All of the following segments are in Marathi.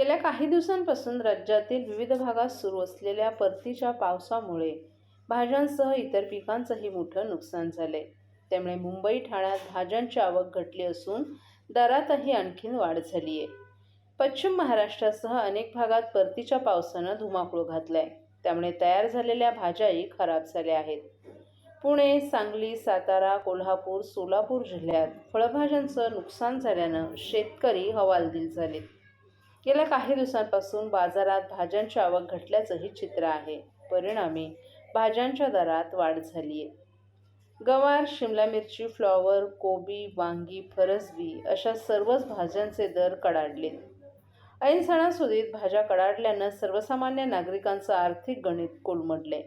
गेल्या काही दिवसांपासून राज्यातील विविध भागात सुरू असलेल्या परतीच्या पावसामुळे भाज्यांसह इतर पिकांचंही मोठं नुकसान झाले त्यामुळे मुंबई ठाण्यात भाज्यांची आवक घटली असून दरातही आणखीन वाढ झाली आहे पश्चिम महाराष्ट्रासह अनेक भागात परतीच्या पावसानं धुमाकूळ घातलाय. त्यामुळे तयार झालेल्या भाज्याही खराब झाल्या आहेत. पुणे सांगली सातारा कोल्हापूर सोलापूर जिल्ह्यात फळभाज्यांचं नुकसान झाल्यानं शेतकरी हवालदिल झालेत. गेल्या काही दिवसांपासून बाजारात भाज्यांची आवक घटल्याचंही चित्र आहे. परिणामी भाज्यांच्या दरात वाढ झाली आहे. गवार शिमला मिरची फ्लॉवर कोबी वांगी फरसबी अशा सर्वच भाज्यांचे दर कडाडले. ऐन सणासुदीत भाज्या कडाडल्यानं सर्वसामान्य नागरिकांचं आर्थिक गणित कोलमडले.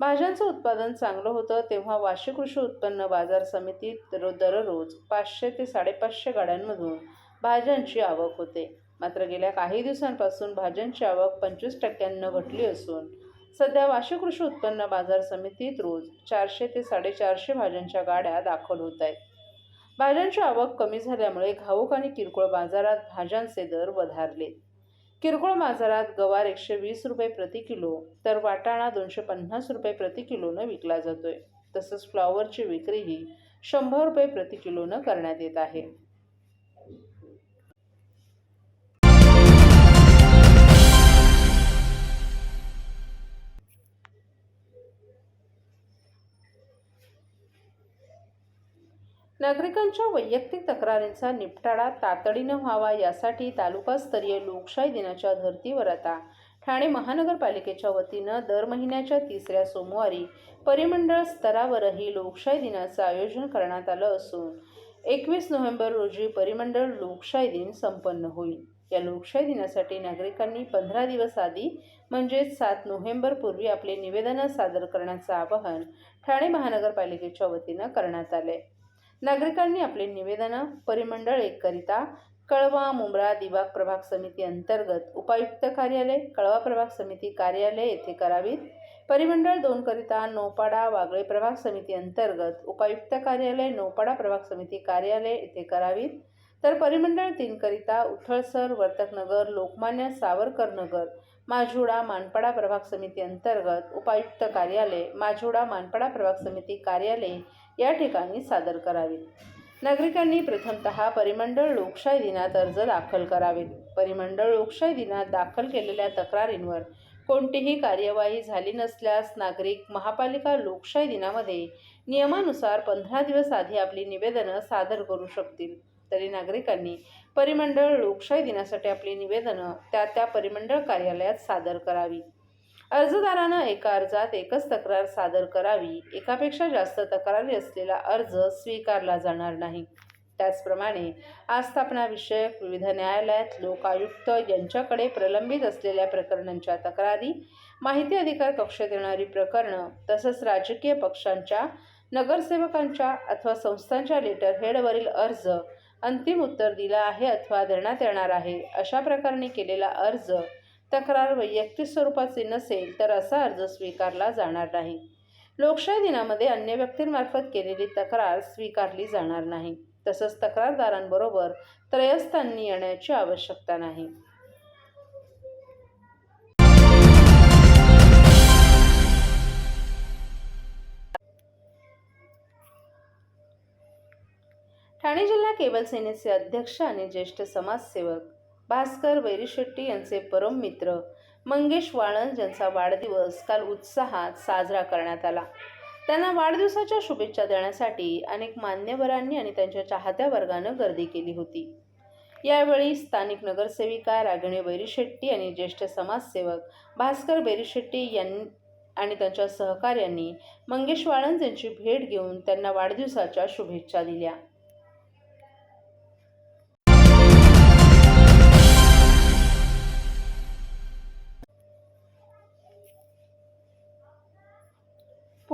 भाज्यांचं उत्पादन चांगलं होतं तेव्हा वार्षिक कृषी उत्पन्न बाजार समितीत दररोज पाचशे ते साडेपाचशे गाड्यांमधून भाज्यांची आवक होते. मात्र गेल्या काही दिवसांपासून भाज्यांची आवक पंचवीस टक्क्यांनं घटली असून सध्या वार्षिक कृषी उत्पन्न बाजार समितीत रोज चारशे ते साडेचारशे भाज्यांच्या गाड्या दाखल होत आहेत. भाज्यांची आवक कमी झाल्यामुळे घाऊक आणि किरकोळ बाजारात भाज्यांचे दर वधारले. किरकोळ बाजारात गवार एकशे वीस रुपये प्रति किलो तर वाटाणा दोनशे पन्नास रुपये प्रति किलोनं विकला जातोय. तसंच फ्लॉवरची विक्रीही शंभर रुपये प्रति किलोनं करण्यात येत आहे. नागरिकांच्या वैयक्तिक तक्रारींचा निपटारा तातडीनं व्हावा यासाठी तालुकास्तरीय लोकशाही दिनाच्या धर्तीवर आता ठाणे महानगरपालिकेच्या वतीनं दर महिन्याच्या तिसऱ्या सोमवारी परिमंडळ स्तरावरही लोकशाही दिनाचं आयोजन करण्यात आलं असून एकवीस नोव्हेंबर रोजी परिमंडळ लोकशाही दिन संपन्न होईल. या लोकशाही दिनासाठी नागरिकांनी पंधरा दिवस आधी म्हणजेच सात नोव्हेंबरपूर्वी आपले निवेदनं सादर करण्याचं आवाहन ठाणे महानगरपालिकेच्या वतीनं करण्यात आले नागरिकांनी आपले निवेदनं परिमंडळ एक करिता कळवा मुंब्रा दिवाग प्रभाग समिती अंतर्गत उपायुक्त कार्यालय कळवा प्रभाग समिती कार्यालय येथे करावीत. परिमंडळ दोन करिता नोपाडा वागळे प्रभाग समिती अंतर्गत उपायुक्त कार्यालय नोपाडा प्रभाग समिती कार्यालय येथे करावीत. तर परिमंडळ तीन करिता उथळसर वर्तकनगर लोकमान्य सावरकर नगर माझुडा मानपाडा प्रभाग समिती अंतर्गत उपायुक्त कार्यालय माझुडा मानपाडा प्रभाग समिती कार्यालय या ठिकाणी सादर करावीत. नागरिकांनी प्रथमतः परिमंडळ लोकशाही दिनात अर्ज दाखल करावेत. परिमंडळ लोकशाही दिनात दाखल केलेल्या तक्रारींवर कोणतीही कार्यवाही झाली नसल्यास नागरिक महापालिका लोकशाही दिनामध्ये नियमानुसार पंधरा दिवस आधी आपली निवेदनं सादर करू शकतील. तरी नागरिकांनी परिमंडळ लोकशाही दिनासाठी आपली निवेदनं त्या त्या परिमंडळ कार्यालयात सादर करावी. अर्जदारानं एका अर्जात एकच तक्रार सादर करावी एकापेक्षा जास्त तक्रारी असलेला अर्ज स्वीकारला जाणार नाही. त्याचप्रमाणे आस्थापनाविषयक विविध न्यायालयात लोक आयुक्त यांच्याकडे प्रलंबित असलेल्या प्रकरणांच्या तक्रारी माहिती अधिकार कक्षात येणारी प्रकरणं तसंच राजकीय पक्षांच्या नगरसेवकांच्या अथवा संस्थांच्या लेटर हेडवरील अर्ज अंतिम उत्तर दिलं आहे अथवा देण्यात येणार आहे. अशा प्रकारे केलेला अर्ज तक्रार वैयक्तिक स्वरूपाचे नसेल तर असा अर्ज स्वीकारला जाणार नाही. लोकशाही दिनामध्ये अन्य व्यक्तींमार्फत केलेली तक्रार स्वीकारली जाणार नाही. तसंच तक्रारदारांबरोबर त्रयस्थांनी येण्याची आवश्यकता नाही. केबल सेनेचे अध्यक्ष आणि ज्येष्ठ समाजसेवक भास्कर वैरीशेट्टी यांचे परम मित्र मंगेश वाळंज यांचा वाढदिवस काल उत्साहात साजरा करण्यात आला. त्यांना वाढदिवसाच्या शुभेच्छा देण्यासाठी अनेक मान्यवरांनी आणि त्यांच्या चाहत्या वर्गानं गर्दी केली होती. यावेळी स्थानिक नगरसेविका रागिणी बैरीशेट्टी आणि ज्येष्ठ समाजसेवक भास्कर बैरीशेट्टी यांनी आणि त्यांच्या सहकार्यांनी मंगेश वाळंज यांची भेट घेऊन त्यांना वाढदिवसाच्या शुभेच्छा दिल्या.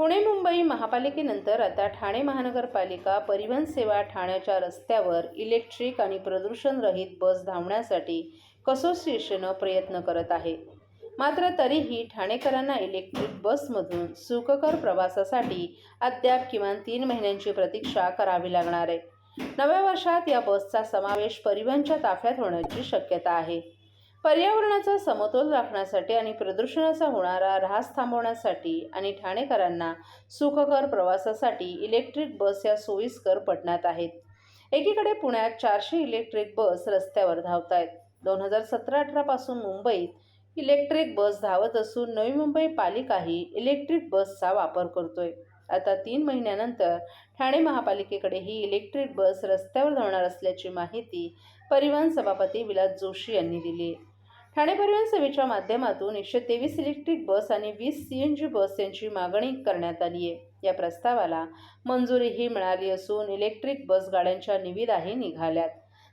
पुणे मुंबई महापालिकेनंतर आता ठाणे महानगरपालिका परिवहन सेवा ठाण्याच्या रस्त्यावर इलेक्ट्रिक आणि प्रदूषणरहित बस धावण्यासाठी कसोसिएशनं प्रयत्न करत आहे. मात्र तरीही ठाणेकरांना इलेक्ट्रिक बसमधून सुखकर प्रवासासाठी अद्याप किमान तीन महिन्यांची प्रतीक्षा करावी लागणार आहे. नव्या वर्षात या बसचा समावेश परिवहनच्या ताफ्यात होण्याची शक्यता आहे. पर्यावरणाचा समतोल राखण्यासाठी आणि प्रदूषणाचा होणारा ऱ्हास थांबवण्यासाठी आणि ठाणेकरांना सुखकर प्रवासासाठी इलेक्ट्रिक बस या सोयीस्कर पडण्यात आहेत. एकीकडे पुण्यात चारशे इलेक्ट्रिक बस रस्त्यावर धावत आहेत दोन हजार सतरा अठरापासून मुंबईत इलेक्ट्रिक बस धावत असून नवी मुंबई पालिकाही इलेक्ट्रिक बसचा वापर करतोय. आता तीन महिन्यानंतर ठाणे महापालिकेकडे ही इलेक्ट्रिक बस रस्त्यावर धावणार असल्याची माहिती परिवहन सभापती विलास जोशी यांनी दिली. आहे ठाणे परिवहन सेवेच्या माध्यमातून एकशे तेवीस इलेक्ट्रिक बस आणि वीस सी एन जी बस यांची मागणी करण्यात आली आहे. या प्रस्तावाला मंजुरीही मिळाली असून इलेक्ट्रिक बस गाड्यांच्या निविदाही निघाल्यात.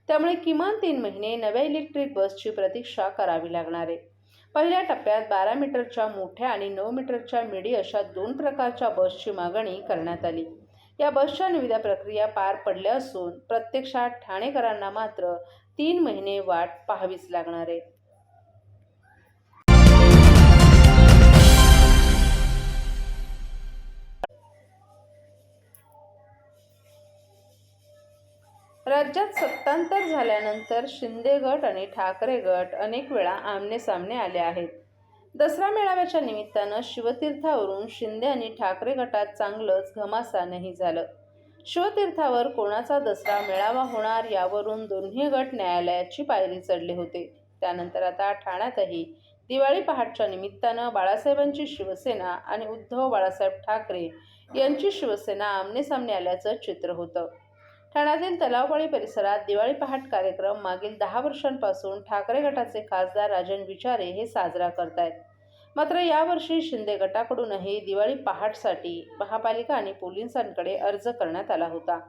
त्यामुळे किमान तीन महिने नव्या इलेक्ट्रिक बसची प्रतीक्षा करावी लागणार आहे. पहिल्या टप्प्यात बारा मीटरच्या मोठ्या आणि नऊ मीटरच्या मिडी अशा दोन प्रकारच्या बसची मागणी करण्यात आली. या बसच्या निविदा प्रक्रिया पार पडल्या असून प्रत्यक्षात ठाणेकरांना मात्र तीन महिने वाट पाहावीच लागणार आहे. राज्यात सत्तांतर झाल्यानंतर शिंदे गट आणि ठाकरे गट अनेक वेळा आमनेसामने आले आहेत. दसरा मेळाव्याच्या निमित्तानं शिवतीर्थावरून शिंदे आणि ठाकरे गटात चांगलंच घमासानही झालं. शिवतीर्थावर कोणाचा दसरा मेळावा होणार यावरून दोन्ही गट न्यायालयाची पायरी चढले होते. त्यानंतर आता ठाण्यातही दिवाळी पहाटच्या निमित्तानं बाळासाहेबांची शिवसेना आणि उद्धव बाळासाहेब ठाकरे यांची शिवसेना आमनेसामने आल्याचं चित्र होतं. ठाण्यातील तलावपाळी परिसरात दिवाळी पहाट कार्यक्रम मागील दहा वर्षांपासून ठाकरे गटाचे खासदार राजन विचारे हे साजरा करत आहेत मात्र यावर्षी शिंदे गटाकडूनही दिवाळी पहाटसाठी महापालिका आणि पोलिसांकडे अर्ज करण्यात आला होता.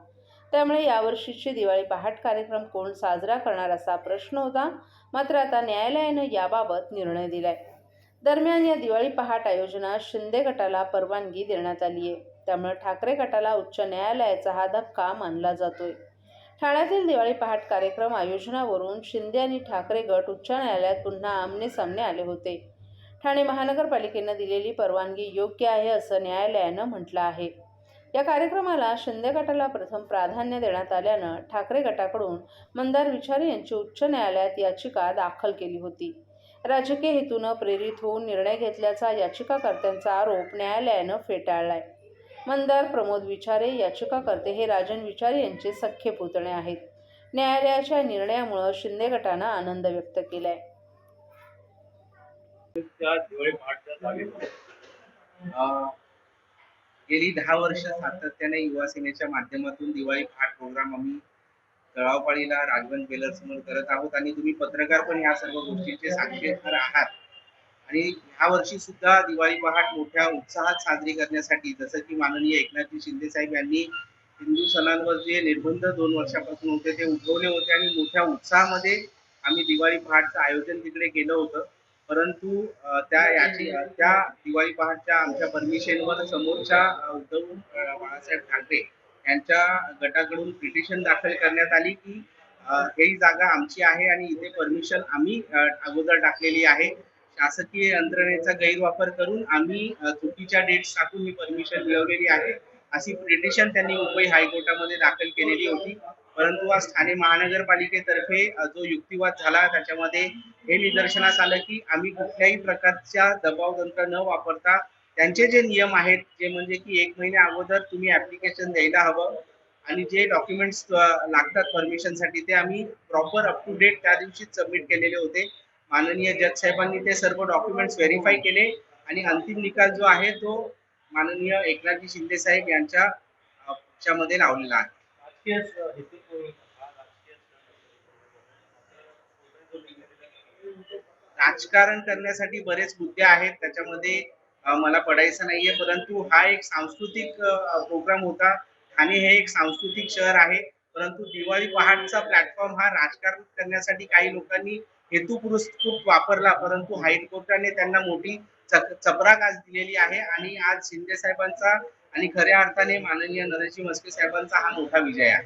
त्यामुळे यावर्षीची दिवाळी पहाट कार्यक्रम कोण साजरा करणार असा प्रश्न होता. मात्र आता न्यायालयानं याबाबत निर्णय दिलाय. दरम्यान या दिवाळी पहाट आयोजनात शिंदे गटाला परवानगी देण्यात आली आहे त्यामुळे ठाकरे गटाला उच्च न्यायालयाचा हा धक्का मानला जातोय. ठाण्यातील दिवाळी पहाट कार्यक्रम आयोजनावरून शिंदे आणि ठाकरे गट उच्च न्यायालयात पुन्हा आमने सामने आले होते. ठाणे महानगरपालिकेनं दिलेली परवानगी योग्य आहे असं न्यायालयानं म्हटलं आहे. या कार्यक्रमाला शिंदे गटाला प्रथम प्राधान्य देण्यात आल्यानं ठाकरे गटाकडून मंदार विचारे यांची उच्च न्यायालयात याचिका दाखल केली होती. राजकीय हेतूनं प्रेरित होऊन निर्णय घेतल्याचा याचिकाकर्त्यांचा आरोप न्यायालयानं फेटाळलाय. मंदार प्रमोद विचारे याचिकाकर्ते हे राजन विचारे यांचे सख्खे पुतणे आहेत. न्यायालयाच्या निर्णयामुळं शिंदे गटानं आनंद व्यक्त केलाय. गेली दहा वर्ष सातत्याने युवा सेनेच्या माध्यमातून दिवाळी पहाट प्रोग्राम आम्ही तळावपाळीला राजवन बेलर समोर करत आहोत. आणि तुम्ही पत्रकार पण या सर्व गोष्टीचे साक्षीदार आहात. आणि ह्या वर्षी सुद्धा दिवाळी पहाट मोठ्या उत्साहात साजरी करण्यासाठी जसं की माननीय एकनाथजी शिंदे साहेब यांनी हिंदू सणांवर जे निर्बंध दोन वर्षापासून होते ते उठवले होते आणि मोठ्या उत्साहामध्ये आम्ही दिवाळी पहाटचं आयोजन तिकडे केलं होतं. परंतु त्या याची त्या दिवाळी पहाटच्या आमच्या परमिशनवर समोरच्या उद्धव बाळासाहेब ठाकरे यांच्या गटाकडून पिटिशन दाखल करण्यात आली की ही जागा आमची आहे आणि इथे परमिशन आम्ही अगोदर टाकलेली आहे. शासकीय यंत्रणेचा गैरवापर करून आम्ही चुकीच्या डेट्स टाकून ही परमिशन मिळवलेली आहे अशी पिटिशन त्यांनी मुंबई हायकोर्टामध्ये दाखल केलेली होती. परंतु आज ठाणे महानगरपालिकेतर्फे जो युक्तिवाद झाला त्याच्यामध्ये हे निदर्शनास आलं की आम्ही कुठल्याही प्रकारच्या दबाव तंत्र न वापरता त्यांचे जे नियम आहेत जे म्हणजे की एक महिन्या अगोदर तुम्ही ऍप्लिकेशन द्यायला हवं आणि जे डॉक्युमेंट्स लागतात परमिशनसाठी ते आम्ही प्रॉपर अप टू डेट त्या दिवशीच सबमिट केलेले होते. माननीय जज साहेबांनी ते सर्व डॉक्युमेंट्स व्हेरीफाय केले आणि अंतिम निकाल जो आहे तो माननीय एकनाथजी शिंदे साहेब यांच्या पक्षामध्ये लावलेला आहे. राजकारण करण्यासाठी बरेच मुद्दे आहेत त्याच्यामध्ये मला पडायचं नाहीये परंतु हा एक सांस्कृतिक प्रोग्राम होता. ठाणे हे एक सांस्कृतिक शहर आहे परंतु दिवाळी पहाटचा प्लॅटफॉर्म हा राजकारण करण्यासाठी काही लोकांनी हेतुपुरस्कृत वापरला परंतु हायकोर्टाने त्यांना मोठी चपराक आज दिलेली आहे आणि आज शिंदे साहेबांचा आणि खऱ्या अर्थाने माननीय नरसिंह म्हस्के साहेबांचा हा मोठा विजय आहे.